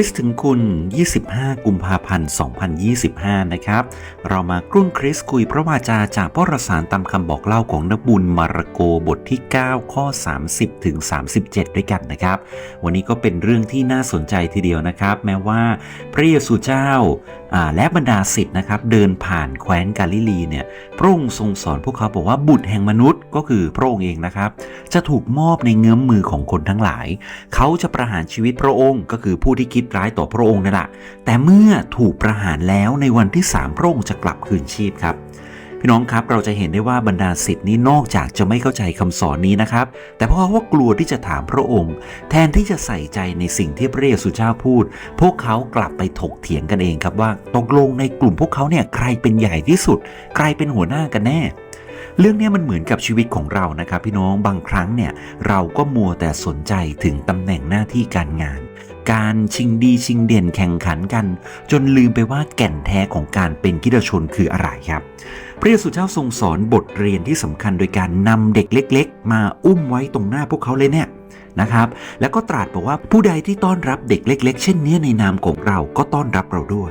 ริสถึงคุณ 25 กุมภาพันธ์ 2025 นะครับ เรามากรุ่นคริสคุยพระวาจาจากพระรสารตามคำบอกเล่าของนักบุญมาระโกบทที่ 9 ข้อ 30 ถึง 37 ด้วยกันนะครับ วันนี้ก็เป็นเรื่องที่น่าสนใจทีเดียวนะครับ แม้ว่าพระเยซูเจ้าอ่าและบรรดาศิษย์นะครับ เดินผ่านแคว้นกาลิลีเนี่ย พระองค์ทรงสอนพวกเขาบอกว่าบุตรแห่งมนุษย์ก็คือพระองค์เองนะครับ จะถูกมอบในเงื้อมมือของคนทั้งหลาย เขาจะประหารชีวิตพระองค์ก็คือผู้ที่คิดร้ายต่อพระองค์นั่นแหละแต่เมื่อถูกประหารแล้วในวันที่สามพระองค์จะกลับคืนชีพครับพี่น้องครับเราจะเห็นได้ว่าบรรดาศิษย์นี้นอกจากจะไม่เข้าใจคำสอนนี้นะครับ แต่เพราะว่ากลัวที่จะถามพระองค์ แทนที่จะใส่ใจในสิ่งที่พระเยซูเจ้าพูด พวกเขากลับไปถกเถียงกันเองครับว่าตกลงในกลุ่มพวกเขาเนี่ยใครเป็นใหญ่ที่สุด ใครเป็นหัวหน้ากันแน่ เรื่องนี้มันเหมือนกับชีวิตของเรานะครับ พี่น้องบางครั้งเนี่ยเราก็มัวแต่สนใจถึงตำแหน่งหน้าที่การงาน การชิงดีชิงเด่นแข่งขันกัน จนลืมไปว่าแก่นแท้ของการเป็นกิจชนคืออะไรครับ พระเยซูเจ้าทรงสอนบทเรียนที่สำคัญโดยการนำเด็กเล็ก ๆ มาอุ้มไว้ตรงหน้าพวกเขาเลยเนี่ยนะครับ แล้วก็ตรัสบอกว่าผู้ใดที่ต้อนรับเด็กเล็ก ๆ เช่นนี้ในนามของเราก็ต้อนรับเราด้วย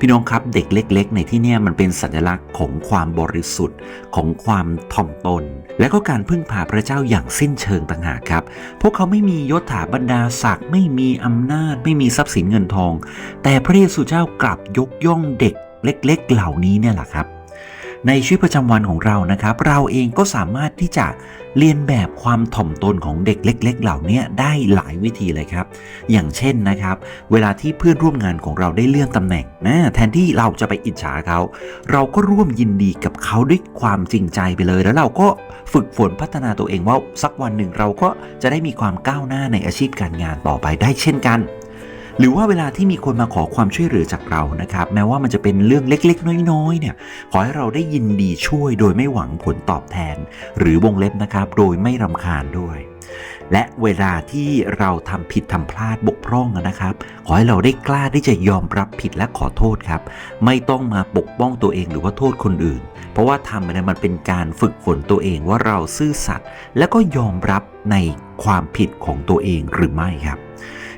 พี่น้องครับเด็กเล็ก ๆ ในที่นี่มันเป็นสัญลักษณ์ของความบริสุทธิ์ของความถ่อมตน และก็การพึ่งพาพระเจ้าอย่างสิ้นเชิงต่างหากครับ พวกเขาไม่มียศถาบรรดาศักดิ์ไม่มีอำนาจ ไม่มีทรัพย์สินเงินทอง แต่พระเยซูเจ้ากลับยกย่องเด็กเล็ก ๆ เหล่านี้เนี่ยแหละครับ ในชีวิตประจำวันของเรานะครับ เราเองก็สามารถที่จะเรียนแบบความถ่อมตนของเด็กเล็ก ๆ เหล่านี้ได้หลายวิธีเลยครับ อย่างเช่นนะครับ เวลาที่เพื่อนร่วมงานของเราได้เลื่อนตำแหน่งนะแทนที่เราจะไปอิจฉาเขา เราก็ร่วมยินดีกับเขาด้วยความจริงใจไปเลย แล้วเราก็ฝึกฝนพัฒนาตัวเองว่าสักวันหนึ่งเราก็จะได้มีความก้าวหน้าในอาชีพการงานต่อไปได้เช่นกัน หรือว่าเวลาที่มีคนมาขอความช่วยเหลือจากเรานะครับ แม้ว่ามันจะเป็นเรื่องเล็กๆ น้อยๆเนี่ยขอให้เราได้ยินดีช่วยโดยไม่หวังผลตอบแทน หรือวงเล็บนะครับ โดยไม่รำคาญด้วย และเวลาที่เราทำผิดทำพลาดบกพร่องนะครับ ขอให้เราได้กล้าที่จะยอมรับผิดและขอโทษครับ ไม่ต้องมาปกป้องตัวเองหรือว่าโทษคนอื่น เพราะว่าทำเนี่ยมันเป็นการฝึกฝนตัวเองว่าเราซื่อสัตย์และก็ยอมรับในความผิดของตัวเองหรือไม่ครับ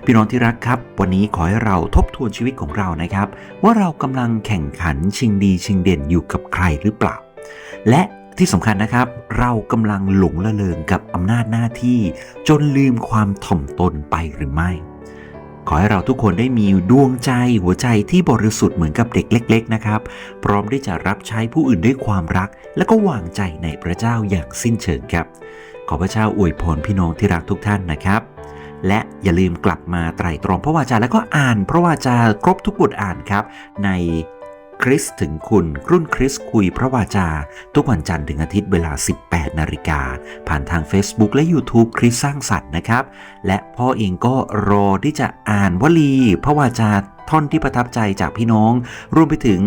พี่น้องที่รักครับ วันนี้ขอให้เราทบทวนชีวิตของเรานะครับ ว่าเรากำลังแข่งขันชิงดีชิงเด่นอยู่กับใครหรือเปล่า และที่สำคัญนะครับ เรากำลังหลงละเลงกับอำนาจหน้าที่ จนลืมความถ่อมตนไปหรือไม่ ขอให้เราทุกคนได้มีดวงใจหัวใจที่บริสุทธิ์เหมือนกับเด็กเล็ก ๆ นะครับ พร้อมที่จะรับใช้ผู้อื่นด้วยความรัก และก็วางใจในพระเจ้าอย่างสิ้นเชิงครับ ขอพระเจ้าอวยพรพี่น้องที่รักทุกท่านนะครับ และอย่าลืมกลับมาไตร่ตรองพระวาจาแล้วก็อ่านพระวาจาครบทุกบทอ่านครับ ในคริสถึงคุณรุ่นคริสคุยพระวาจา ทุกวันจันทร์ถึงอาทิตย์เวลา 18 นาฬิกา ผ่านทาง Facebook และ YouTube คริสสร้างสรรค์นะครับ และพ่อเองก็รอที่จะอ่านวลี พระวาจาท่อนที่ประทับใจจากพี่น้อง รวมไปถึง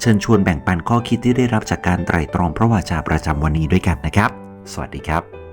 เชิญชวนแบ่งปันข้อคิดที่ได้รับจากการไตร่ตรองพระวาจาประจำวันนี้ด้วยกันนะครับ สวัสดีครับ